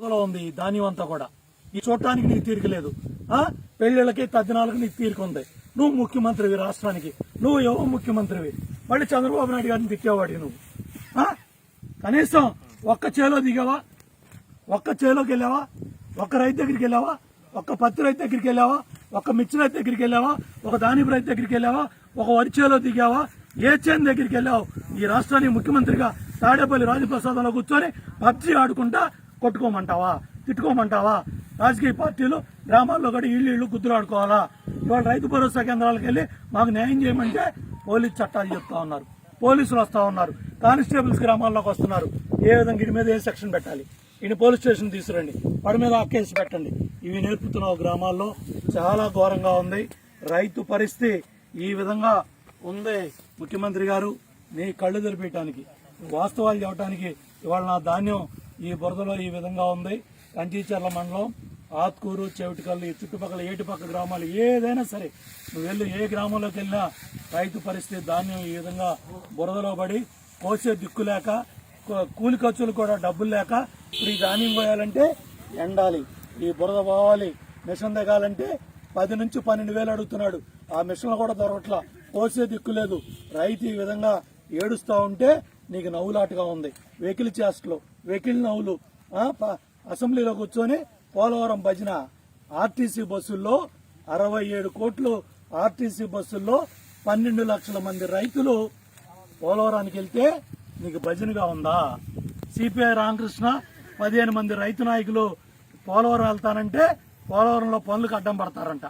లో ఉంది ఈ ధాన్యం అంతా కూడా. ఈ చూడటానికి నీకు తీరిక లేదు. ఆ? పెళ్ళిళ్ళకి తద్దినాలకు నీకు తీరిక ఉంది. నువ్వు ముఖ్యమంత్రివి రాష్ట్రానికి. నువ్వు యువ ముఖ్యమంత్రివి? మళ్ళీ చంద్రబాబు నాయుడు గారిని తిట్టేవాడి నువ్వు. ఆ? కనీసం ఒక్క చేలో దిగావా? ఒక్క చేలోకి వెళ్ళావా? ఒక్క రైతు దగ్గరికి వెళ్ళావా? ఒక్క పత్తి రైతు దగ్గరికి వెళ్ళావా? ఒక్క మిర్చి రైతు దగ్గరికి వెళ్ళావా? ఒక దానిపు రైతు దగ్గరికి వెళ్ళావా? ఒక వరి చేలో దిగావా? ఏ చేను దగ్గరికి వెళ్ళావు? ఈ రాష్ట్రానికి ముఖ్యమంత్రిగా తాడేపల్లి రాజప్రసాదంలో కూర్చొని పబ్జీ ఆడుకుంటా కొట్టుకోమంటావా? తిట్టుకోమంటావా? రాజకీయ పార్టీలు గ్రామాల్లో కూడా ఇళ్ళు ఇళ్ళు గుద్దులాడుకోవాలా? ఇవాళ రైతు భరోసా కేంద్రాలకు వెళ్ళి మాకు న్యాయం చేయమంటే పోలీస్ చట్టాలు చెప్తా ఉన్నారు. పోలీసులు వస్తూ ఉన్నారు. కానిస్టేబుల్స్ గ్రామాల్లోకి వస్తున్నారు. ఏ విధంగా ఇటు మీద ఏ సెక్షన్ పెట్టాలి? ఈయన పోలీస్ స్టేషన్ తీసుకురండి. వాడి మీద ఆ కేసు పెట్టండి. ఇవి నేర్పుతున్న గ్రామాల్లో. చాలా ఘోరంగా ఉంది. రైతు పరిస్థితి ఈ విధంగా ఉంది. ముఖ్యమంత్రి గారు నీ కళ్ళు తెలిపేయటానికి వాస్తవాలు చెప్పడానికి ఇవాళ నా ధాన్యం ఈ బురదలో ఈ విధంగా ఉంది. కంచీచర్ల మండలం ఆత్కూరు చెవిటికల్లు ఈ చుట్టుపక్కల ఏటిపక్క గ్రామాలు ఏదైనా సరే నువ్వు వెళ్ళి ఏ గ్రామంలోకి వెళ్ళినా రైతు పరిస్థితి ధాన్యం ఈ విధంగా బురదలో పడి కోసే దిక్కు లేక కూలి ఖర్చులు కూడా డబ్బులు లేక ఇప్పుడు ఈ ధాన్యం పోయాలంటే ఎండాలి. ఈ బురద పోవాలి. మిషన్ దిగాలంటే పది నుంచి పన్నెండు వేలు అడుగుతున్నాడు. ఆ మిషన్లు కూడా దొరకట్లా. కోసే దిక్కు లేదు. రైతు ఈ విధంగా ఏడుస్తూ ఉంటే నీకు నవ్వులాటగా ఉంది. వెకిలి చేష్టలు వెకిలి నవ్వులు. ప- అసెంబ్లీలో కూర్చొని పోలవరం భజన. ఆర్టీసీ బస్సుల్లో అరవై ఏడు కోట్లు ఆర్టీసీ బస్సుల్లో పన్నెండు లక్షల మంది రైతులు పోలవరానికి వెళ్తే నీకు భజనగా ఉందా? సిపిఐ రామకృష్ణ పదిహేను మంది రైతు నాయకులు పోలవరం వెళ్తానంటే పోలవరంలో పనులకు అడ్డం పడతారంట.